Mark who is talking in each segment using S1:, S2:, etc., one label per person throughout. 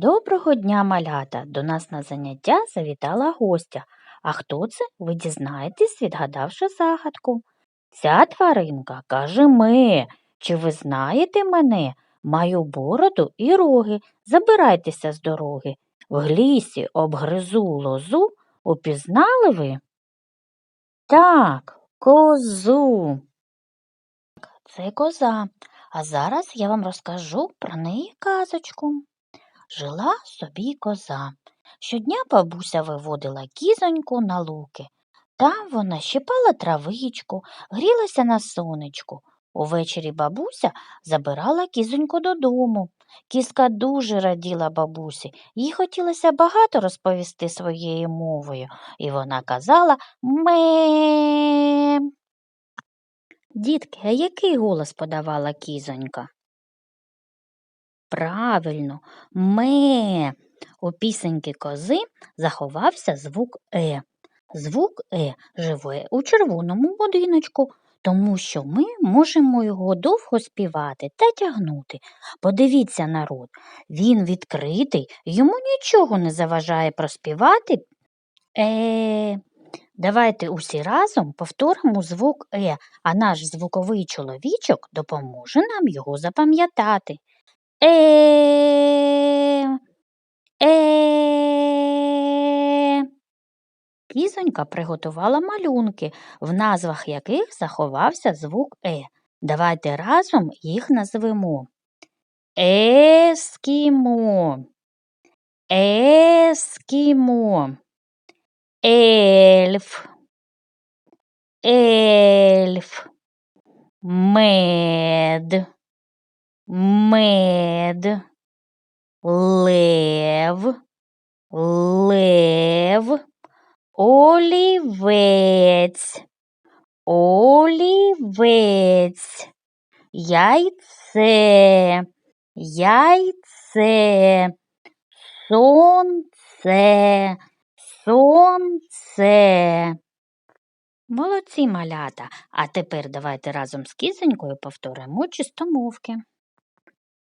S1: Доброго дня, малята! До нас на заняття завітала гостя. А хто це, ви дізнаєтесь, відгадавши загадку. Ця тваринка каже ми. Чи ви знаєте мене? Маю бороду і роги. Забирайтеся з дороги. В лісі обгризу лозу. Упізнали ви? Так, козу. Це коза. А зараз я вам розкажу про неї казочку. Жила собі коза. Щодня бабуся виводила кізоньку на луки. Там вона щипала травичку, грілася на сонечку. Увечері бабуся забирала кізоньку додому. Кізка дуже раділа бабусі, їй хотілося багато розповісти своєю мовою, і вона казала ме. Дітки, а який голос подавала кізонька? Правильно, ме. У пісеньки кози заховався звук Е. Звук Е живе у червоному будиночку, тому що ми можемо його довго співати та тягнути. Подивіться, народ, він відкритий, йому нічого не заважає проспівати. Е. Давайте усі разом повторимо звук Е, а наш звуковий чоловічок допоможе нам його запам'ятати. Е. Е. Кізонька приготувала малюнки, в назвах яких заховався звук Е. Давайте разом їх назвемо. Ескімо. Ескімо. Ельф. Ельф. Мед. Мед. Лев. Лев. Олівець. Олівець. Яйце. Яйце. Сонце. Сонце. Молодці малята. А тепер давайте разом з кізонькою повторимо чистомовки.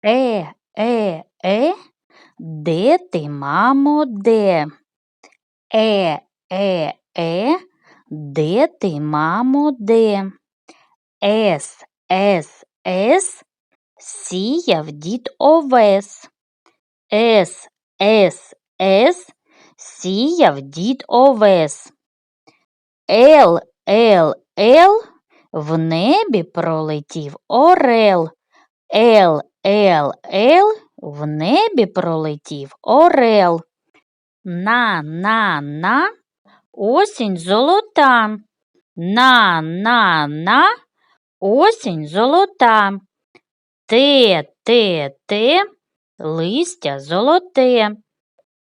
S1: Е, е, е, де ти, мамо, де? Е, е, е, де ти, мамо, де? С, С, С, сіяв дід овес. С, С, С, сіяв дід овес. Л, Л, Л, в небі пролетів орел. Л, Л, Л, в небі пролетів орел. На, на, на, осінь золота. На, на, на, осінь золота. Те, те, те, листя золоте.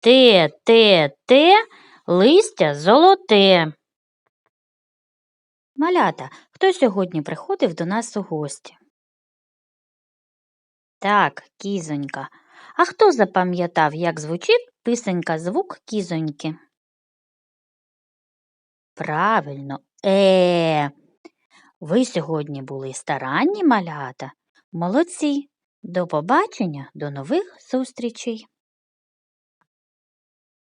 S1: Те, те, те, листя золоте. Малята, хто сьогодні приходив до нас у гості? Так, кізонька. А хто запам'ятав, як звучить писанька звук кізоньки? Правильно, е. Ви сьогодні були старанні малята. Молодці. До побачення, до нових зустрічей.